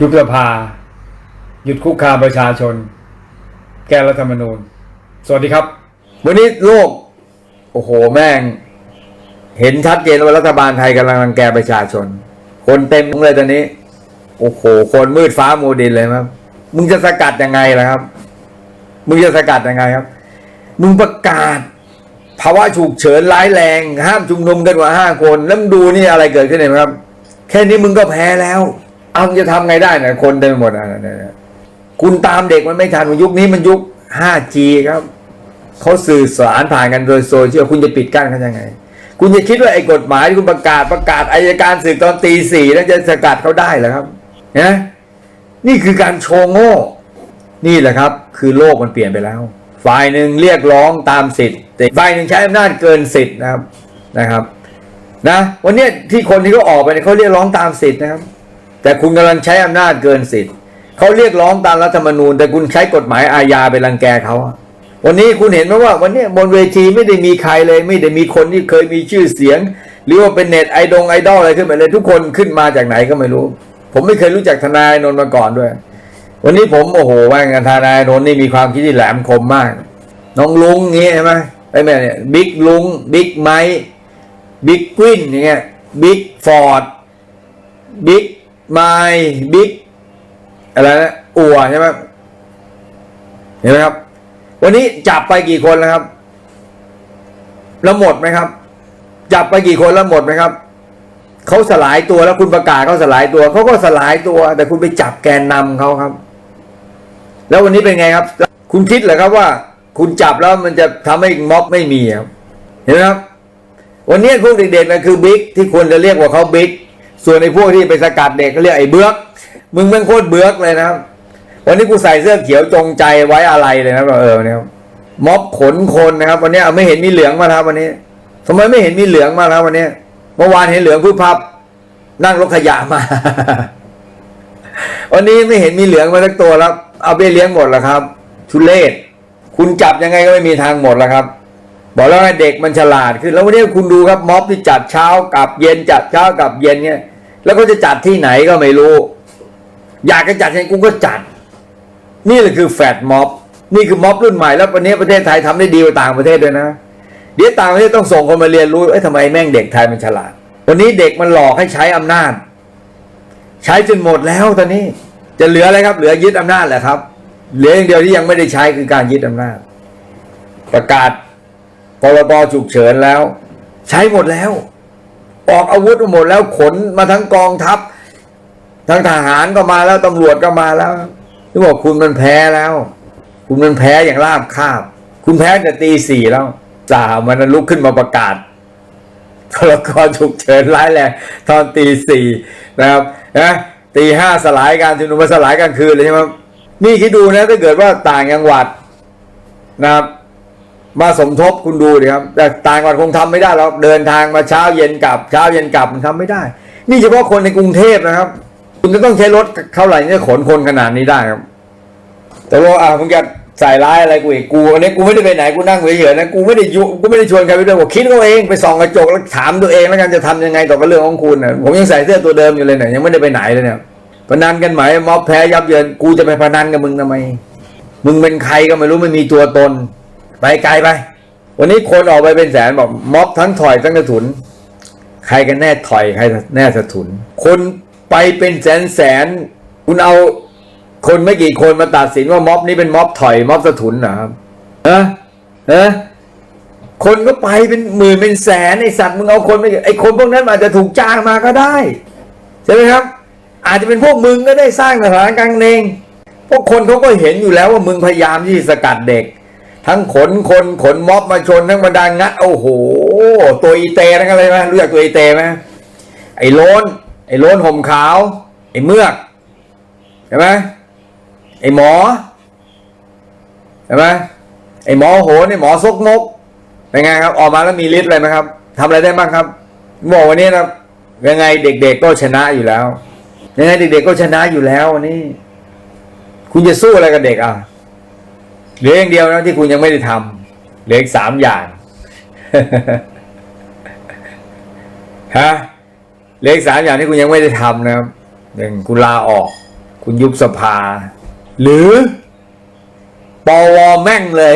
ยุบสภา หยุดคุกคามประชาชน แก้รัฐธรรมนูญ สวัสดีครับ วันนี้โลก โอ้โหแม่ง เห็นชัดเจนว่ารัฐบาลไทยกำลังรังแกประชาชน คนเต็มเลยตอนนี้ โอ้โห คนมืดฟ้ามูดินเลยครับ มึงจะสกัดยังไงล่ะครับ มึงจะสกัดยังไงครับ มึงประกาศภาวะฉุกเฉินร้ายแรง ห้ามชุมนุมกันกว่าห้าคนแล้วมึงดูนี่อะไรเกิดขึ้นเห็นไหมครับ แค่นี้มึงก็แพ้แล้ว เอาจะทำไงได้นะคนเต็มหมดอะคุณตามเด็กมันไม่ทันยุคนี้มันยุค 5G ครับเขาสื่อสารผ่านกันโดยโซเชียลคุณจะปิดกั้นเขายังไง คุณจะคิดว่าไอ้กฎหมายที่คุณประกาศประกาศอายการศึกตอนตีสี่แล้วจะสกัดเขาได้เหรอครับนะนี่คือการโชว์โง่ นี่แหละครับ คือโลกมันเปลี่ยนไปแล้ว ฝ่ายหนึ่งเรียกร้องตามสิทธิ์แต่ฝ่ายหนึ่งใช้อำนาจเกินสิทธิ์นะครับนะครับ นะ วันนี้ที่คนที่เขาออกไปเนี่ยเขาเรียกร้องตามสิทธิ์นะครับ แต่คุณกำลังใช้อำนาจเกินสิทธิ์เขาเรียกร้องตามรัฐธรรมนูญ แต่คุณใช้กฎหมายอาญาไปรังแกเขาวันนี้คุณเห็นไหมว่า วันนี้บนเวทีไม่ได้มีใครเลย ไม่ได้มีคนที่เคยมีชื่อเสียง หรือว่าเป็นเน็ตไอดงไอดอลอะไรขึ้นมาเลย ทุกคนขึ้นมาจากไหนก็ไม่รู้ ผมไม่เคยรู้จักทนายนนท์มาก่อนด้วย วันนี้ผมโอ้โหว่างานทนายนนท์นี่มีความคิดที่แหลมคมมาก น้องลุงเงี้ยใช่ไหมไอ้แม่เนี่ยบิ๊กลุงบิ๊กไมค์บิ๊กกวินอย่างเงี้ยบิ๊กฟอร์ดบิ๊ก ไมค์บิ๊กอะไรนะอัวใช่ไหมเห็นไหมครับ วันนี้จับไปกี่คนแล้วครับ แล้วหมดไหมครับ จับไปกี่คนแล้วหมดไหมครับเขาสลายตัวแล้วคุณประกาศเขาสลายตัวเขาก็สลายตัว แต่คุณไปจับแกนนำเขาครับ แล้ววันนี้เป็นไงครับ คุณคิดเหรอครับว่า คุณจับแล้วมันจะทำให้ม็อบไม่มีครับ เห็นไหมครับ วันนี้พวกเด็กๆนะคือบิ๊กที่ควรจะเรียกว่าเขาบิ๊ก ส่วนไอ้พวกที่ไปสกัดเด็กก็เรียกไอ้เบือกมึงเป็นโคตรเบือกเลยนะครับ วันนี้กูใส่เสื้อเขียวจงใจไว้อะไรเลยนะเออเนี่ยม็อบขนคนนะครับ วันนี้ไม่เห็นมีเหลืองมาครับวันนี้ทำไมไม่เห็นมีเหลืองมาครับวันนี้เมื่อวานเห็นเหลืองพูดพับ นั่งรถขยะมา วันนี้ไม่เห็นมีเหลืองมาสักตัวแล้วเอาไปเลี้ยงหมดแล้วครับ ทุเลศคุณจับยังไงก็ไม่มีทางหมดแล้วครับ บอกแล้วให้เด็กมันฉลาดขึ้นแล้ววันนี้คุณดูครับม็อบที่จัดเช้ากับเย็นจัดเช้ากับเย็นเนี่ย แล้วก็จะจัดที่ไหนก็ไม่รู้ อยากจะจัดยังไงกูก็จัด นี่แหละคือแฟดม็อบ นี่คือม็อบรุ่นใหม่แล้ววันนี้ประเทศไทยทำได้ดีกว่าต่างประเทศด้วยนะ เดี๋ยวต่างประเทศต้องส่งคนมาเรียนรู้เอ้ยทำไมแม่งเด็กไทยมันฉลาด วันนี้เด็กมันหลอกให้ใช้อำนาจ ใช้จนหมดแล้วตอนนี้ จะเหลืออะไรครับ เหลือยึดอำนาจแหละครับ เหลืออย่างเดียวที่ยังไม่ได้ใช้คือการยึดอำนาจ ประกาศพรบฉุกเฉินแล้ว ใช้หมดแล้ว ออกอาวุธมาหมดแล้วขนมาทั้งกองทัพทั้งทหารก็มาแล้วตำรวจก็มาแล้วที่บอกคุณมันแพ้แล้ว คุณมันแพ้อย่างราบคาบ คุณแพ้แต่ตีสี่แล้วจ่ามันลุกขึ้นมาประกาศพรกฉุกเฉินร้ายแรงตอนตีสี่นะครับนะตีห้าสลายการชุมนุมมสลายกลางคืนเลยใช่ไหมนี่คิดดูนะถ้าเกิดว่าต่างจังหวัดนะครับ มาสมทบคุณดูดิครับแต่ต่างจังหวัดคงทำไม่ได้หรอกเดินทางมาเช้าเย็นกลับเช้าเย็นกลับมันทำไม่ได้ นี่เฉพาะคนในกรุงเทพนะครับ คุณจะต้องใช้รถเท่าไหร่เนี่ยขนคนขนาดนี้ได้ครับ แต่ว่าอ่ามึงจะใส่ร้ายอะไรกูอีกกูอันนี้กูไม่ได้ไปไหนกูนั่งเฉยๆนะกูไม่ได้ยุกูไม่ได้ชวนใครไปด้วยบอกคิดเอาเองไปส่องกระจกแล้วถามตัวเองแล้วกันจะทำยังไงต่อกับเรื่องของคุณนะผมยังใส่เสื้อตัวเดิมอยู่เลยเนี่ยยังไม่ได้ไปไหนเลยเนี่ยพนันกันไหมม็อบแพ้ยับเยินกูจะไปพนันกับมึงทำไม มึงเป็นใครก็ไม่รู้ไม่มีตัวตน ไปไกลไป วันนี้คนออกไปเป็นแสนบอกม็อบทั้งถอยทั้งกระถุน ใครกันแน่ถอยใครแน่สะถุน คนไปเป็นแสนแสน คุณเอาคนไม่กี่คนมาตัดสินว่าม็อบนี้เป็นม็อบถอยม็อบสะถุนนะครับเออเออคนก็ไปเป็นหมื่นเป็นแสนไอสัตว์มึงเอาคนไม่ไอคนพวกนั้นอาจจะถูกจ้างมาก็ได้ใช่ไหมครับ อาจจะเป็นพวกมึงก็ได้สร้างสถานการณ์เองพวกคนเขาก็เห็นอยู่แล้วว่ามึงพยายามที่จะสกัดเด็ก ทั้งขนคนขนม็อบมาชนทั้งบรรดางัดโอ้โห ตัวอีเตทั้งอะไรไหมรู้จักตัวอีเตไหมไอ้โลนไอ้โลนห่มขาว ไอ้เมือกใช่ไหมไอ้หมอใช่ไหมไอ้หมอโหนไอ้หมอซกมกเป็นไงครับ ออกมาแล้วมีฤทธิ์อะไรไหมครับทำอะไรได้บ้างครับบอกวันนี้นะยังไงเด็ก ๆก็ชนะอยู่แล้วยังไงเด็ก ๆ ก็ชนะอยู่แล้ววันนี้ คุณจะสู้อะไรกับเด็กอะ เหลืออย่างเดียวนะที่คุณยังไม่ได้ทำเหลืออีกสามอย่างฮะเหลืออีกสามอย่างที่คุณยังไม่ได้ทำนะครับหนึ่งคุณลาออก คุณยุบสภา หรือปวแม่งเลย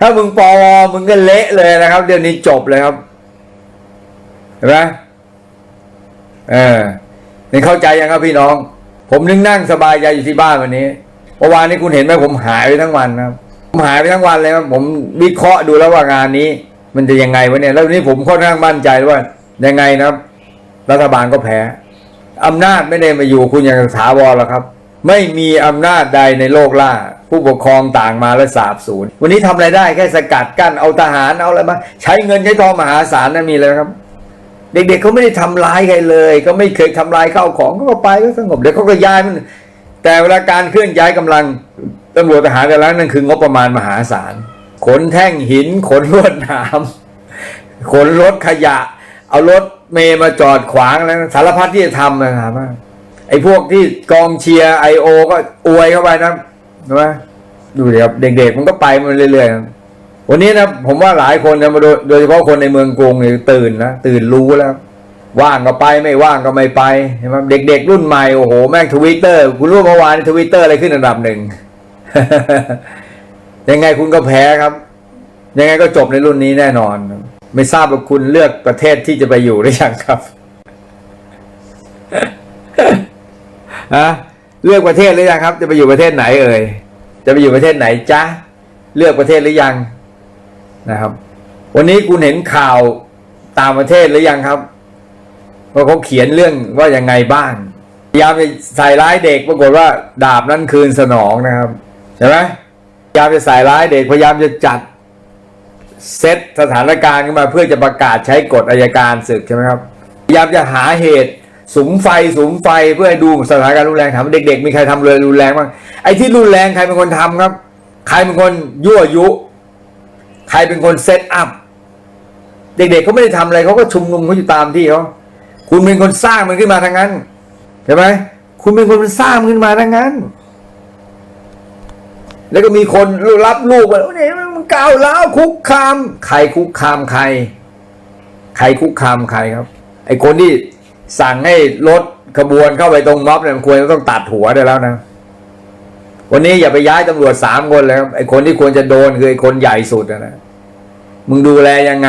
ถ้ามึงปวมึงก็เละเลยนะครับเดี๋ยวนี้จบเลยครับเห็นไหมเออนี่เข้าใจยังครับพี่น้อง ผมนึงนั่งสบายใจอยู่ที่บ้านวันนี้ เมื่อวานนี้คุณเห็นไหมผมหายไปทั้งวันครับผมหายไปทั้งวันเลยครับผมวิเคราะห์ดูแล้วว่างานนี้ มันจะยังไงวะเนี่ย แล้ววันนี้ผมค่อนข้างมั่นใจว่ายังไงนะครับ รัฐบาลก็แพ้อำนาจไม่ได้มาอยู่คุณอย่างถาวรหรอกครับ ไม่มีอำนาจใดในโลกล่า ผู้ปกครองต่างมาและสาบสูญวันนี้ทำอะไรได้แค่สกัดกั้นเอาทหารเอาอะไรมาใช้เงินใช้ทองมหาศาลนั่นมีเลยครับ เด็กๆเขาไม่ได้ทำร้ายใครเลย ก็ไม่เคยทำลายข้าวของเขาก็ไปก็สงบเดี๋ยวเขาก็ย้ายมัน แต่เวลาการเคลื่อนย้ายกำลังตำรวจทหารแต่ละนั่นคืองบประมาณมหาศาล ขนแท่งหิน ขนลวดหนามขนรถขยะ เอารถเมย์มาจอดขวางแล้วสารพัดที่จะทำนะครับไอ้พวกที่กองเชียร์ไอโอก็อวยเข้าไปนะใช่ไหมดูดิครับเด็กๆมันก็ไปมันเรื่อยๆวันนี้นะผมว่าหลายคนนะมาโดยโดยเฉพาะคนในเมืองกรุงเนี่ยตื่นนะตื่นรู้แล้ว ว่างก็ไปไม่ว่างก็ไม่ไปเห็นไหมเด็กๆรุ่นใหม่โอ้โหแม่งทวิตเตอร์คุณรู้เมื่อวานทวิตเตอร์อะไรขึ้นอันดับหนึ่งยังไงคุณก็แพ้ครับ ยังไงก็จบในรุ่นนี้แน่นอน ไม่ทราบว่าคุณเลือกประเทศที่จะไปอยู่หรือยังครับฮะเลือกประเทศหรือยังครับ จะไปอยู่ประเทศไหนเอ่ยจะไปอยู่ประเทศไหนจ๊ะเลือกประเทศหรือยังนะครับ วันนี้คุณเห็นข่าวต่างประเทศหรือยังครับ ว่าเขาเขียนเรื่องว่ายังไงบ้างพยายามจะใส่ร้ายเด็กปรากฏว่าดาบนั้นคืนสนองนะครับใช่ไหมพยายามจะใส่ร้ายเด็กพยายามจะจัดเซตสถานการณ์ขึ้นมาเพื่อจะประกาศใช้กฎอายการศึกใช่ไหมครับพยายามจะหาเหตุสุมไฟสุมไฟเพื่อให้ดูสถานการณ์รุนแรงถามเด็ก ๆ มีใครทำเลยรุนแรงบ้างไอ้ที่รุนแรงใครเป็นคนทำครับ ใครเป็นคนยั่วยุ ใครเป็นคนเซตอัพเด็กๆเขาไม่ได้ทำอะไรเขาก็ชุมนุมเขาอยู่ตามที่เขา คุณเป็นคนสร้างมันขึ้นมาทั้งนั้นใช่ไหมคุณเป็นคนสร้างมันขึ้นมาทั้งนั้น แล้วก็มีคนรับลูกว่าเนี่ยมันก้าวร้าวคุกคาม ใครคุกคามใคร ใครคุกคามใครครับ ไอ้คนที่สั่งให้รถขบวนเข้าไปตรงม็อบเนี่ยมันควรจะต้องตัดหัวได้แล้วนะวันนี้อย่าไปย้ายตำรวจสามคนเลยครับไอ้คนที่ควรจะโดนคือไอ้คนใหญ่สุดนะนะมึงดูแลยังไง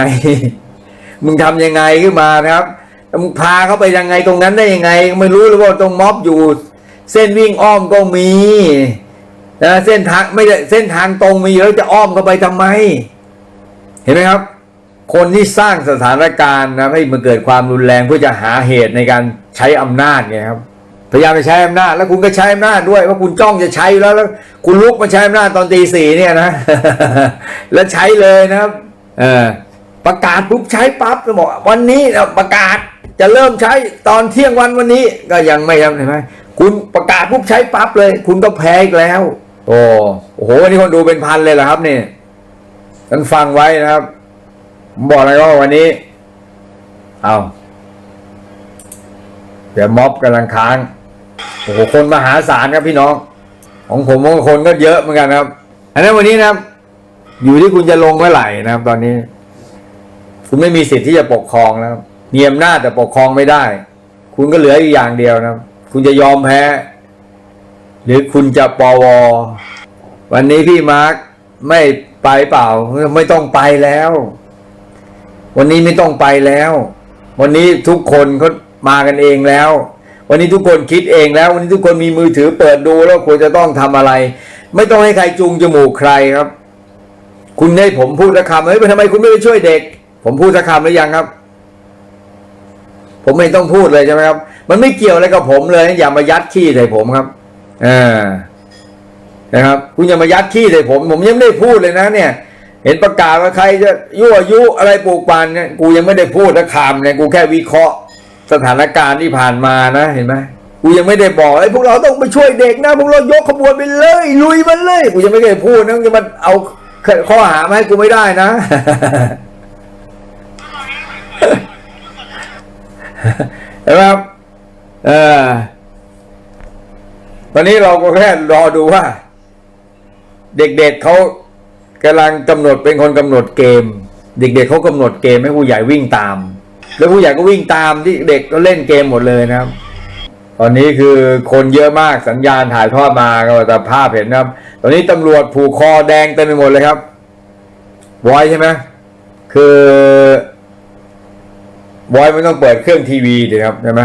มึงทำยังไงขึ้นมานะครับ มึงพาเขาไปยังไงตรงนั้นได้ยังไง ไม่รู้เลยว่าตรงม็อบอยู่ เส้นวิ่งอ้อมก็มีนะเส้นทางไม่ได้เส้นทางตรงมีแล้วจะอ้อมเข้าไปทำไม เห็นไหมครับ คนที่สร้างสถานการณ์นะให้มันเกิดความรุนแรงเพื่อจะหาเหตุในการใช้อำนาจไงครับพยายามจะใช้อำนาจแล้วคุณก็ใช้อำนาจด้วยว่าคุณจ้องจะใช้อยู่แล้วแล้ว คุณลุกมาใช้อำนาจตอนตีสี่เนี่ยนะแล้วใช้เลยนะครับ เออประกาศปุ๊บใช้ปั๊บจะบอกวันนี้ประกาศ จะเริ่มใช้ตอนเที่ยงวันวันนี้ ก็ยังไม่ทำเห็นไหมคุณประกาศปุ๊บใช้ปั๊บเลย คุณก็แพ้อีกแล้ว โอ้โอ้โหวันนี้คนดูเป็นพันเลยเหรอครับนี่ท่านฟังไว้นะครับผมบอกเลยว่าวันนี้ เอาเดี๋ยวม็อบกำลังค้างโอ้โหคนมหาศาลครับพี่น้อง ของผมบางคนก็เยอะเหมือนกันนะครับ อันนั้นวันนี้นะครับ อยู่ที่คุณจะลงเมื่อไหร่นะครับ ตอนนี้ คุณไม่มีสิทธิ์ที่จะปกครองแล้ว มีอำนาจแต่ปกครองไม่ได้ คุณก็เหลืออยู่อย่างเดียวนะ คุณจะยอมแพ้ หรือคุณจะปววันนี้พี่มาร์คไม่ไปเปล่า ไม่ต้องไปแล้ว วันนี้ไม่ต้องไปแล้ว วันนี้ทุกคนเขามากันเองแล้ว วันนี้ทุกคนคิดเองแล้ว วันนี้ทุกคนมีมือถือเปิดดูแล้วควรจะต้องทำอะไร ไม่ต้องให้ใครจูงจมูกใครครับ คุณให้ผมพูดสักคำเฮ้ยทำไมคุณไม่ไปช่วยเด็ก ผมพูดสักคำหรือยังครับ ผมไม่ต้องพูดเลยใช่ไหมครับ มันไม่เกี่ยวอะไรกับผมเลยอย่ามายัดขี้ใส่ผมครับอ่านะครับ คุณอย่ามายัดขี้ใส่ผม ผมยังไม่ได้พูดเลยนะ เนี่ย เห็นประกาศว่าใครจะยั่วยุอะไรปลูกปันเนี่ยกูยังไม่ได้พูดสักคำเนี่ยกูแค่วิเคราะห์สถานการณ์ที่ผ่านมานะเห็นไหมกูยังไม่ได้บอกไอ้ยพวกเราต้องไปช่วยเด็กนะพวกเรายกขบวนไปเลยลุยมันเลยกูยังไม่ได้พูดนะมึงจะมาเอาข้อหามาให้กูไม่ได้นะ เห็นไหมครับเออตอนนี้เราก็แค่รอดูว่า เด็กๆเขากำลังกำหนดเป็นคนกำหนดเกม เด็กๆเขากำหนดเกมให้ผู้ใหญ่วิ่งตาม แล้วผู้ใหญ่ก็วิ่งตามที่เด็กก็เล่นเกมหมดเลยนะครับ ตอนนี้คือคนเยอะมากสัญญาณถ่ายทอดมาก็แต่ภาพเห็นนะครับ ตอนนี้ตำรวจผูกคอแดงเต็มไปหมดเลยครับบอยใช่ไหมคือ บอยไม่ต้องเปิดเครื่องทีวีดีครับใช่ไหม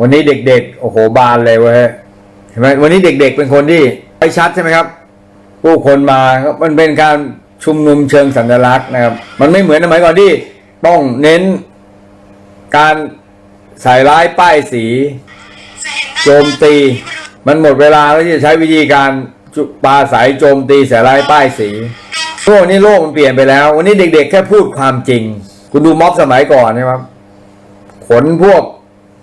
วันนี้เด็กๆ โอ้โหบานเลยเว้ยเห็นไหมวันนี้เด็กๆเป็นคนที่ไปชัดใช่ไหมครับ ผู้คนมามันเป็นการชุมนุมเชิงสัญลักษณ์นะครับ มันไม่เหมือนสมัยก่อนที่ต้องเน้นการใส่ร้ายป้ายสี โจมตี มันหมดเวลาแล้วที่จะใช้วิธีการปาสายโจมตีใส่ร้ายป้ายสีโลกนี้โลกมันเปลี่ยนไปแล้ว วันนี้เด็กๆ แค่พูดความจริง คุณดูม็อบสมัยก่อนนะครับ ขนพวก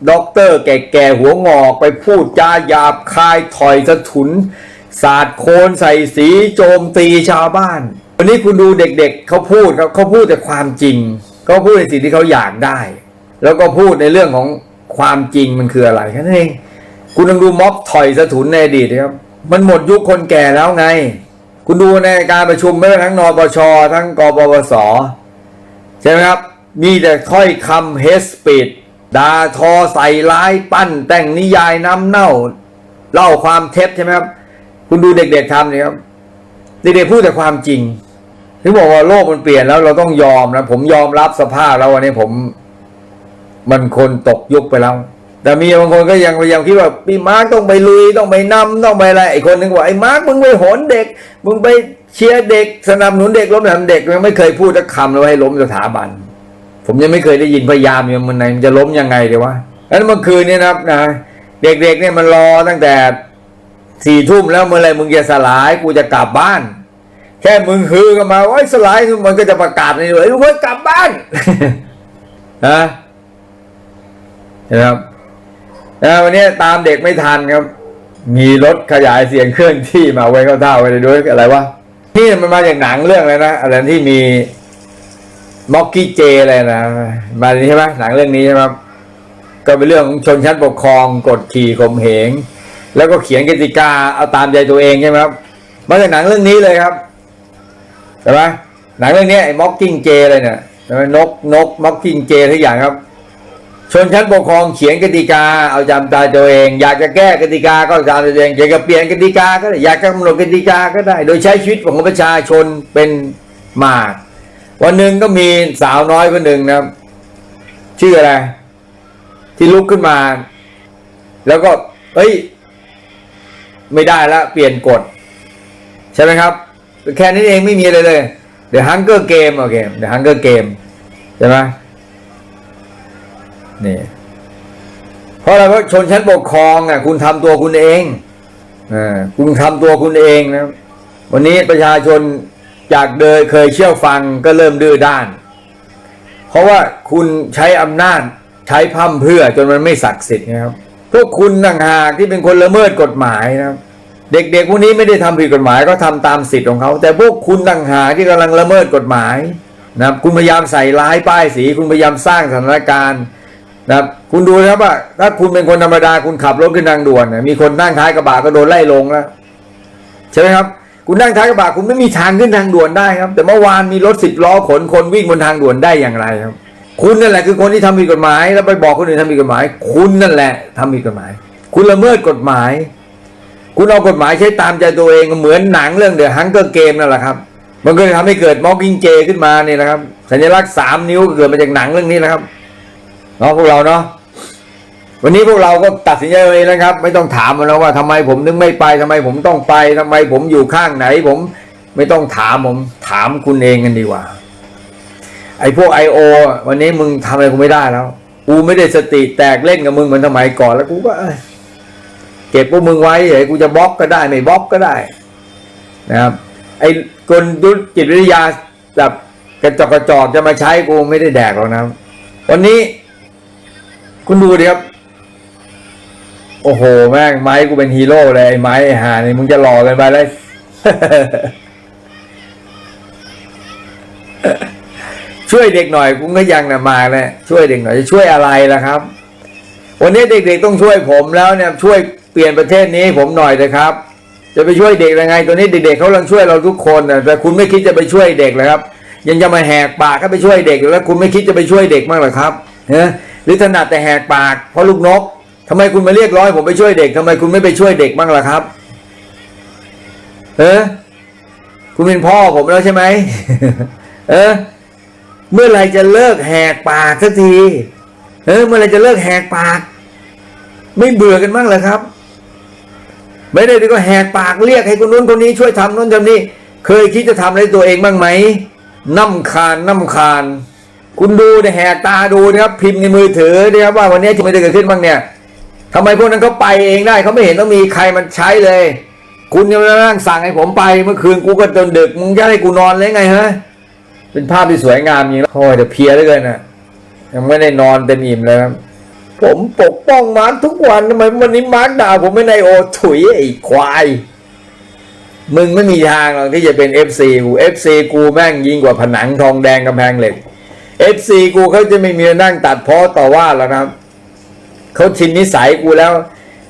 ด็อกเตอร์แก่ๆหัวงอกไปพูดจาหยาบคายถอยสะถุน สาดโคนใส่สีโจมตีชาวบ้าน วันนี้คุณดูเด็กๆเขาพูดครับเขาพูดแต่ความจริงเขาพูดในสิ่งที่เขาอยากได้ แล้วก็พูดในเรื่องของความจริงมันคืออะไรแค่นั้นเองคุณลองดูม็อบถอยสะถุนในอดีตนะครับมันหมดยุคคนแก่แล้วไง คุณดูในการประชุมไม่ว่าทั้งนปชทั้งกปปสใช่ไหมครับ มีแต่ถ้อยคำเฮสปีดด่าทอใส่ร้ายปั้น แต่งนิยายน้ำเน่า เล่าความเท็จใช่ไหมครับ คุณดูเด็กๆทำเนี่ยครับเด็กๆพูดแต่ความจริงถึงบอกว่าโลกมันเปลี่ยนแล้วเราต้องยอมนะผมยอมรับสภาพแล้ววันนี้ผม มันคนตกยุคไปแล้ว แต่มีบางคนก็ยังพยายามคิดว่าพี่มาร์กต้องไปลุยต้องไปนำต้องไปอะไรไอ้คนนึงบอกไอ้มาร์กมึงไปโหนเด็ก มึงไปเชียร์เด็กสนับสนุนเด็กล้มสถาบันเด็กยังไม่เคยพูดสักคำเลยว่าให้ล้มสถาบัน ผมยังไม่เคยได้ยินพยายามอย่างมันไหนมันจะล้มยังไงเดี๋ยววะแล้วเมื่อคืนนี้นะครับนะเด็กๆเนี่ยมันรอตั้งแต่สี่ทุ่มแล้วเมื่อไรมึงจะสลายกูจะกลับบ้าน แค่มึงฮือกันมาว่าสลายมันก็จะประกาศเลยเฮ้ยกลับบ้านนะนะครับนะวันนี้ตามเด็กไม่ทันครับ มีรถขยายเสียงเคลื่อนที่มาไว้เข้าท่าไว้เลยด้วยอะไรวะนี่มันมาจากหนังเรื่องอะไรนะอะไรที่มี ม็อกกี้เจอะไรนะ มาใช่ไหมหนังเรื่องนี้ใช่ไหมครับก็เป็นเรื่องของชนชั้นปกครองกดขี่ข่มเหง แล้วก็เขียนกติกาเอาตามใจตัวเองใช่ไหมครับมาจากหนังเรื่องนี้เลยครับใช่ไหมหนังเรื่องนี้ไอ้ม็อกกิ้งเจอะไรเนี่ยใช่ไหมนกนกม็อกกิ้งเจทุกอย่างครับ ชนชั้นปกครองเขียนกติกาเอาจำตาตัวเอง อยากจะแก้กติกาก็ตามตัวเองอยากจะเปลี่ยนกติกาก็ได้อยากจะกำหนดกติกาก็ได้ โดยใช้ชีวิตของประชาชนเป็นหมาก วันหนึ่งก็มีสาวน้อยคนหนึ่งนะชื่ออะไร ที่ลุกขึ้นมา แล้วก็เฮ้ย ไม่ได้ล้วเปลี่ยนกฎ ใช่ไหมครับ แค่นี้เองไม่มีอะไรเลย The Hunger Game โอเค The Hunger Game ใช่ไหมนี่เพราะอะไรเพราะชนชั้นปกครองอะ คุณทำตัวคุณเองอ่าคุณทำตัวคุณเองนะ วันนี้ประชาชน จากเดิมเคยเชื่อฟังก็เริ่มดื้อด้าน เพราะว่าคุณใช้อำนาจใช้พั่มเพื่อจนมันไม่ศักดิ์สิทธิ์นะครับพวกคุณต่างหากที่เป็นคนละเมิดกฎหมายนะครับ เด็กๆพวกนี้ไม่ได้ทำผิดกฎหมายก็ทำตามสิทธิ์ของเขา แต่พวกคุณต่างหากที่กำลังละเมิดกฎหมายนะครับ คุณพยายามใส่ร้ายป้ายสี คุณพยายามสร้างสถานการณ์นะครับคุณดูนะครับว่าถ้าคุณเป็นคนธรรมดาคุณขับรถขึ้นทางด่วน มีคนนั่งท้ายกระบะก็โดนไล่ลงแล้วใช่ไหมครับ คุณนั่งท้ายกระบะคุณไม่มีทางขึ้นทางด่วนได้ครับ แต่เมื่อวานมีรถสิบล้อขนคนวิ่งบนทางด่วนได้อย่างไรครับ คุณนั่นแหละคือคนที่ทำผิดกฎหมาย แล้วไปบอกคนอื่นทำผิดกฎหมาย คุณนั่นแหละทำผิดกฎหมาย คุณละเมิดกฎหมาย คุณเอากฎหมายใช้ตามใจตัวเองเหมือนหนังเรื่องเดอะฮังเกอร์เกมนั่นแหละครับ มันก็เลยทำให้เกิดมอ k กิ้งเจขึ้นมาเนี่ยนะครับ สัญลักษณ์สามนิ้วเกิดมาจากหนังเรื่องนี้นะครับเนาะพวกเราเนาะ วันนี้พวกเราก็ตัดสินใจเองนะครับ ไม่ต้องถามมันแล้วว่าทำไมผมนึกไม่ไปทำไมผมต้องไปทำไมผมอยู่ข้างไหน ผมไม่ต้องถามผมถามคุณเองกันดีกว่า ไอ้พวกไอโอวันนี้มึงทำอะไรกูไม่ได้แล้วกูไม่ได้สติแตกเล่นกับมึงเหมือนสมัยก่อนแล้วกูก็เก็บพวกมึงไว้เดี๋ยวกูจะบล็อกก็ได้ไม่บล็อกก็ได้ นะครับ ไอ้กลยุทธจิตวิทยาแบบกระจอกกระจอกจะมาใช้กูไม่ได้แดกหรอกนะ วันนี้ คุณดูดิครับ โอ้โห แม่งไม้กูเป็นฮีโร่เลยไอ้ไม้ไอ้หานี่มึงจะหล่อกันไปเลย ช่วยเด็กหน่อยกูก็ยังนะมาเลยช่วยเด็กหน่อยจะช่วยอะไรล่ะครับ วันนี้เด็กๆต้องช่วยผมแล้วเนี่ย ช่วยเปลี่ยนประเทศนี้ให้ผมหน่อยนะครับ จะไปช่วยเด็กยังไงตัวนี้เด็กๆเขากำลังช่วยเราทุกคนนะแต่คุณไม่คิดจะไปช่วยเด็กเลยครับ ยังจะมาแหกปากก็ไปช่วยเด็กแล้วคุณไม่คิดจะไปช่วยเด็กมางเหรอครับเนะหรือถนัดแต่แหกปากเพราะลูกนก ทำไมคุณมาเรียกร้องให้ผมไปช่วยเด็กทำไมคุณไม่ไปช่วยเด็กบ้างล่ะครับเออคุณเป็นพ่อผมแล้วใช่ไหมเออ เมื่อไรจะเลิกแหกปากสักที เออ เมื่อไรจะเลิกแหกปาก ไม่เบื่อกันบ้างเหรอครับ ไม่ได้ก็แหกปากเรียกให้คนนู้นคนนี้ช่วยทำนู้นทำนี่ เคยคิดจะทำอะไรตัวเองบ้างไหมน้ำคานน้ำคาน คุณดูเนี่ยแหกตาดูนะครับ พิมพ์ในมือถือนะครับว่าวันนี้จะไม่ได้เกิดขึ้นบ้างเนี่ย ทำไมพวกนั้นเขาไปเองได้เขาไม่เห็นต้องมีใครมันใช้เลย คุณยังนั่งสั่งให้ผมไปเมื่อคืนกูก็จนดึกมึงจะให้กูนอนเลยไงฮะเป็นภาพที่สวยงามจริงโอ้ยแต่เพียเหลือเกินนะยังไม่ได้นอนเต็มอิ่มเลยครับผมปกป้องมาร์ทุกวันทำไมวันนี้มาร์ด่าผมไม่ในโอถุยไอ้ควายมึงไม่มีทางหรอกที่จะเป็น FC กู FC กูแม่งยิ่งกว่าผนังทองแดงกำแพงเหล็ก FC กูเขาจะไม่มีนั่งตัดเพ้อต่อว่าแล้วนะครับ เขาชินนิสัยกูแล้ว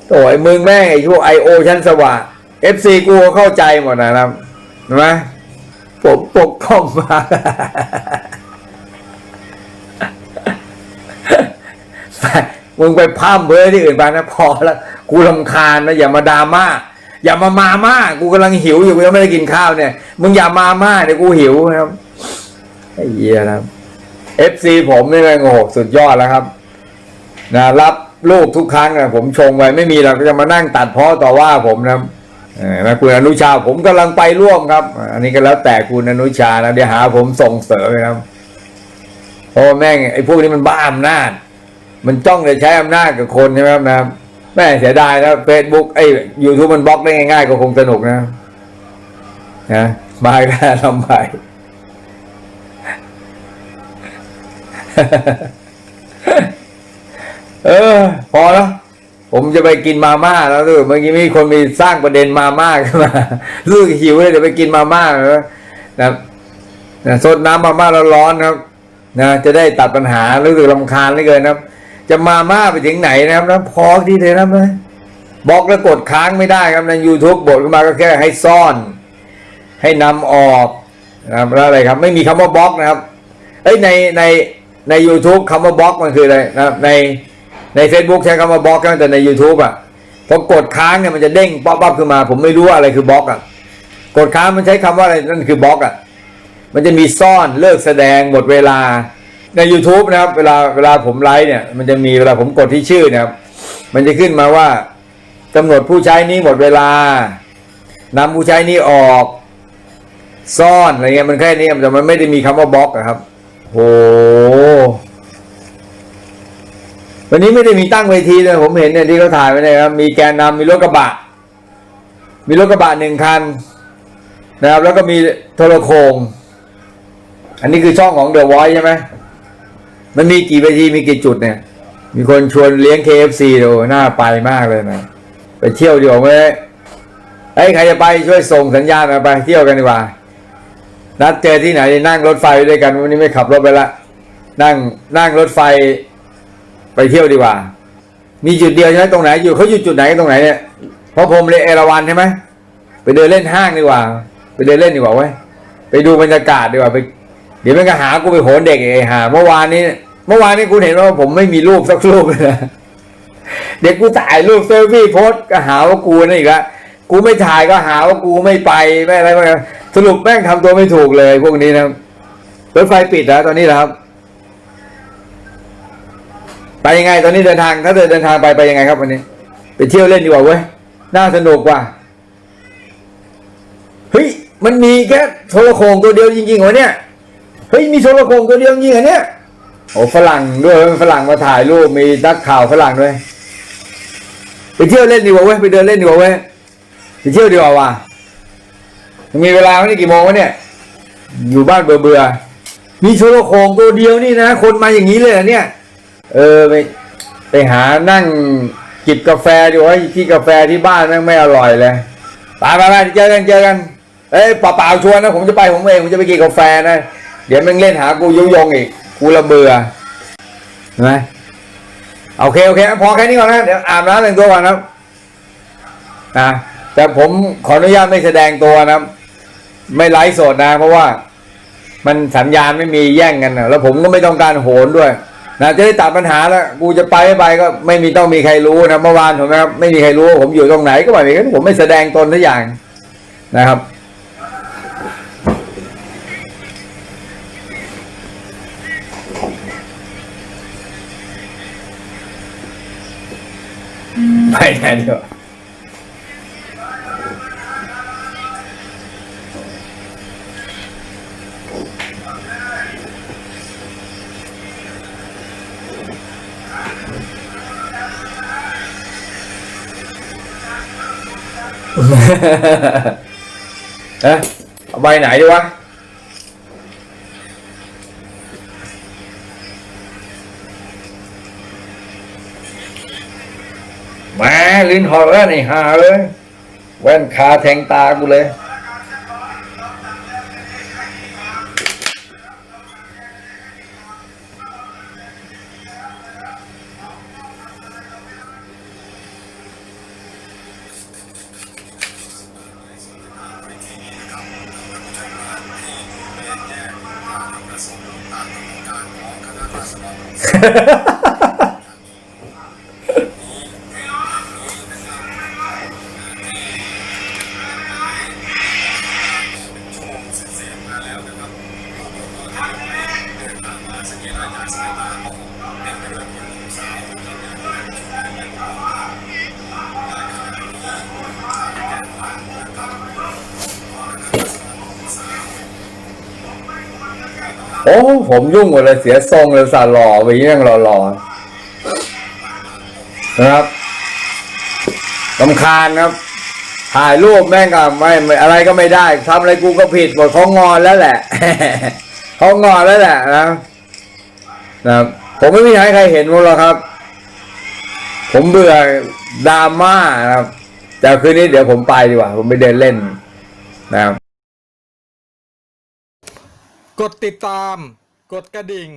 โอ้ยมึงแม่งไอ้พวกไอโอชั้นสว่าง FC กูเข้าใจหมดนะครับนไหมผมปกป้องมามึงไปพร่ำเพ้อที่อื่นไปนะพอแล้วกูลำคาญนะอย่ามาดราม่าอย่ามามาม่ากูกำลังหิวอยู่กูยังไม่ได้กินข้าวเนี่ย มึงอย่ามาม่าเดี๋ยวกูหิวนะครับไอ้เหี้ยนะเอฟซีผมนี่แม่งโอ้โหสุดยอดแล้วครับ นะรับ ลูกทุกครั้งนะผมชงไว้ไม่มีเราก็จะมานั่งตัดเพ้อต่อว่าผมนะครับเออนะคุณอนุชาผมกำลังไปร่วมครับ อันนี้ก็แล้วแต่คุณอนุชานะเดี๋ยวหาผมส่งเสริมนะครับเพราะว่าแม่งไอ้พวกนี้มันบ้าอำนาจ มันจ้องจะใช้อำนาจกับคนใช่ไหมครับนะแม่เสียดายนะเฟซบุ๊กไอ้ยูทูบมันบล็อกได้ง่ายๆก็คงสนุกนะนะมาอีกแล้วทำไป เออ พอแล้วผมจะไปกินมาม่าแล้วดูเมื่อกี้มีคนมีสร้างประเด็นมาม่าขึ้นมาลูกหิวเลยเดี๋ยวไปกินมาม่าแล้วนะครับนะสดน้ำมาม่าร้อนๆครับ นะ จะได้ตัดปัญหารู้สึกลำคาญเหลือเกินนะครับ จะมาม่าไปถึงไหนนะครับนะพอที่เลยนะครับนะบล็อกแล้วกดค้างไม่ได้ครับใน YouTube บทขึ้นมาก็แค่ให้ซ่อน ให้นำออกนะครับแล้วอะไรครับ ไม่มีคำว่าบล็อกนะครับเอ้ยในในใน u t u b e คำว่าบล็อกมันคืออะไรนะครับใน ใน Facebook ใช้คำว่าบล็อกแต่ใน YouTube อะพอกดค้างเนี่ยมันจะเด้งป๊อปอัพขึ้นมา ผมไม่รู้ว่าอะไรคือบล็อกอะกดค้างมันใช้คำว่าอะไรนั่นคือบล็อกอะมันจะมีซ่อนเลิกแสดงหมดเวลาใน YouTube นะครับ เวลาเวลาผมไลฟ์เนี่ย มันจะมีเวลาผมกดที่ชื่อเนะครับมันจะขึ้นมาว่ากำหนดผู้ใช้นี้หมดเวลานำผู้ใช้นี้ออก ซ่อนอะไรเงี้ยมันแค่นี้แต่มันไม่ได้มีคำว่าบล็อกอะครับโห วันนี้ไม่ได้มีตั้งเวทีเลยผมเห็นเนี่ยที่เขาถ่ายไว้เนี่ยครับมีแกนนำมีรถกระบะ มีรถกระบะหนึ่งคันนะครับ แล้วก็มีโทรโคง อันนี้คือช่องของเดอะไวท์ใช่ไหมมันมีกี่เวทีมีกี่จุดเนี่ย มีคนชวนเลี้ยง KFC ดูน่าไปมากเลยนะไปเที่ยวดีกว่าไหมเอ้ใครจะไปช่วยส่งสัญญาณมาไปเที่ยวกันดีกว่า นัดเจอที่ไหนนั่งรถไฟด้วยกันวันนี้ไม่ขับรถไปละ นั่งนั่งรถไฟ ไปเที่ยวดีกว่า มีจุดเดียวใช่ไหมตรงไหนอยู่เขาอยู่จุดไหนตรงไหนเนี่ยเพราะผมเลยเอราวันใช่ไหมไปเดินเล่นห้างดีกว่า ไปเดินเล่นดีกว่าเว้ยไปดูบรรยากาศดีกว่าไป เดี๋ยวมันก็หากูไปโหนเด็กไอ้หาเมื่อวานนี้ เมื่อวานนี้คุณเห็นว่าผมไม่มีรูปสักรูปเลยนะเด็กกูถ่ายรูปเซลฟี่โพสก็หาว่ากูนั่นอีกละกูไม่ถ่ายก็หาว่ากูไม่ไปไม่อะไรไม่อะไรสรุปแม่งทำตัวไม่ถูกเลย พวกนี้นะรถไฟปิดแล้วตอนนี้นะครับ ไปยังไงตอนนี้เดินทางถ้าเดินทางไปไปยังไงครับวันนี้ ไปเที่ยวเล่นดีกว่าเว้ยน่าสนุกกว่าเฮ้ยมันมีแค่โทรโขงตัวเดียวจริงๆวะเนี่ยเฮ้ยมีโทรโขงตัวเดียวจริงเหรอเนี่ยโอ้ฝรั่งด้วยฝรั่งมาถ่ายรูปมีนักข่าวฝรั่งด้วยไปเที่ยวเล่นดีกว่าเว้ยไปเดินเล่นดีกว่าเว้ยไปเที่ยวดีกว่าว่ะมีเวลาไหมนี่กี่โมงวะเนี่ย อยู่บ้านเบื่อเบื่อมีโทรโขงตัวเดียวนี่นะ คนมาอย่างนี้เลยเนี่ย เออไปไปหานั่งจิบกาแฟดีว่าที่กาแฟที่บ้านแม่งไม่อร่อยเลยไปไปไปเจอกันเจอกันเอ้ยเปล่าๆชวนนะผมจะไปผมเองผมจะไปกินกาแฟนะ เดี๋ยวมึงเล่นหากูยุยงอีกกูละเบื่อเห็นไหมโอเคโอเคพอแค่นี้ก่อนนะเดี๋ยวอาบน้ำแต่งตัวก่อนนะนะแต่ผมขออนุญาตไม่แสดงตัวนะ ไม่ไลฟ์สดนะ เพราะว่า มันสัญญาณไม่มีแย่งกันนะแล้วผมก็ไม่ต้องการโหนด้วย นะจะได้ตัดปัญหาแล้วกูจะไปไม่ไปก็ไม่มีต้องมีใครรู้นะเมื่อวานผมนะครับไม่มีใครรู้ว่าผมอยู่ตรงไหนก็ไม่มีผมไม่แสดงตนทุกอย่างนะครับ ไปแทนเดี๋ยว เอ๊ะเอาใบไหนดีวะ แหม่ลิ้นหอดแล้วนี่หาเลย แว่นคาแทงตากูเลย โอ้ผมยุ่งหมดเลยเสียทรงเลยสาหล่อไปเยี่ยงหล่อๆนะครับลำคาญครับถ่ายรูปแม่งก็ไม่ไม่อะไรก็ไม่ได้ทำอะไรกูก็ผิดหมดเขางอนแล้วแหละเขางอนแล้วแหละนะนะครับผมไม่มีให้ใครเห็นผมหรอกครับ ผมเบื่อดราม่านะครับแต่คืนนี้เดี๋ยวผมไปดีกว่า ผมไปเดินเล่นนะครับ กดติดตาม กดกระดิ่ง